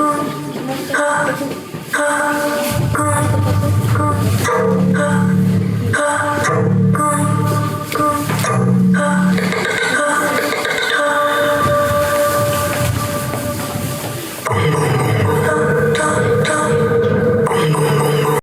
Come, come.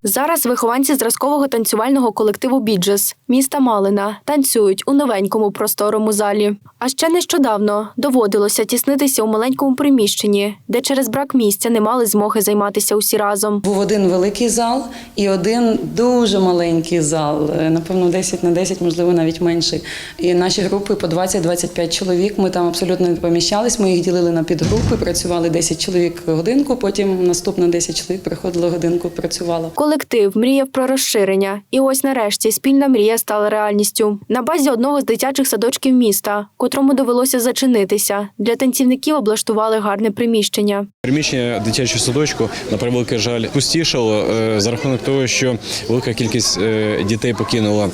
Зараз вихованці зразкового танцювального колективу Біджес міста Малина танцюють у новенькому просторому залі. А ще нещодавно доводилося тіснитися у маленькому приміщенні, де через брак місця не мали змоги займатися усі разом. Був один великий зал і один дуже маленький зал, е, напевно, 10 на 10, можливо, навіть менший. І наші групи по 20-25 чоловік. Ми там абсолютно не поміщались. Ми їх ділили на підгрупи, працювали 10 чоловік годинку, потім наступна 10 чоловік приходило годинку, працювало. Колектив мріяв про розширення, і ось нарешті спільна мрія стала реальністю. На базі одного з дитячих садочків міста, котрому довелося зачинитися, для танцівників облаштували гарне приміщення. Приміщення дитячого садочку на превеликий жаль пустішало е, за рахунок того, що велика кількість е, дітей покинула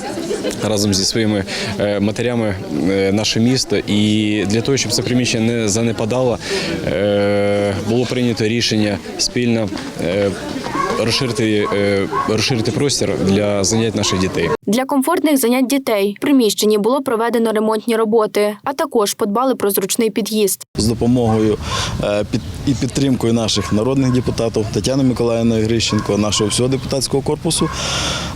разом зі своїми е, матерями наше місто. І для того, щоб це приміщення не занепадало, було прийнято рішення спільно розширити, е, розширити простір для занять наших дітей. Для комфортних занять дітей в приміщенні було проведено ремонтні роботи, а також подбали про зручний під'їзд. з допомогою е, під- і підтримкою наших народних депутатів Тетяни Миколаївної Грищенко, нашого всього депутатського корпусу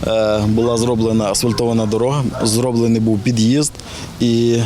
е, була зроблена асфальтована дорога, зроблений був під'їзд і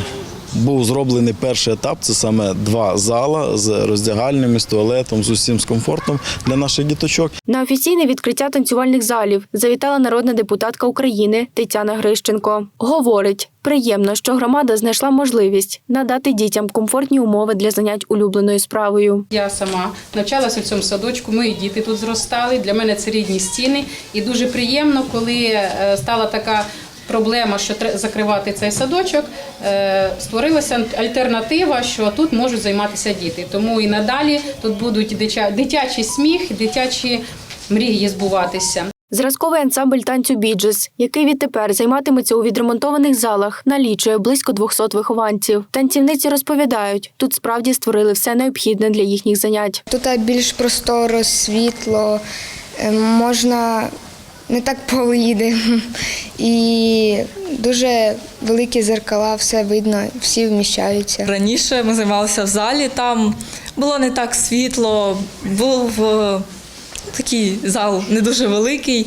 був зроблений перший етап. Це саме два зала з роздягальнями, з туалетом, з усім з комфортом для наших діточок. На офіційне відкриття танцювальних залів завітала народна депутатка України Тетяна Грищенко. Говорить, приємно, що громада знайшла можливість надати дітям комфортні умови для занять улюбленою справою. Я сама навчалася в цьому садочку. Мої діти тут зростали. Для мене це рідні стіни. І дуже приємно, коли е, стала така проблема, що тре- закривати цей садочок. е, Створилася альтернатива, що тут можуть займатися діти. Тому і надалі тут будуть дитя- дитячий сміх, дитячі мрії збуватися. Зразковий ансамбль танцю Біджес, який відтепер займатиметься у відремонтованих залах, налічує близько 200 вихованців. Танцівниці розповідають, тут справді створили все необхідне для їхніх занять. Тут більш просторо, світло, е, можна не так полиїде. І дуже великі зеркала, все видно, всі вміщаються. Раніше ми займалися в залі, там було не так світло, був е, такий зал не дуже великий.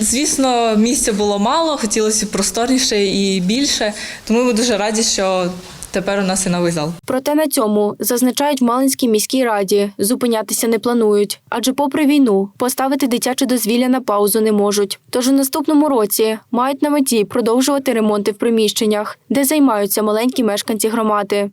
Звісно, місця було мало, хотілося просторніше і більше. Тому ми дуже раді, що тепер у нас і новий зал. Проте на цьому зазначають в Малинській міській раді, зупинятися не планують, адже попри війну поставити дитяче дозвілля на паузу не можуть. Тож у наступному році мають на меті продовжувати ремонти в приміщеннях, де займаються маленькі мешканці громади.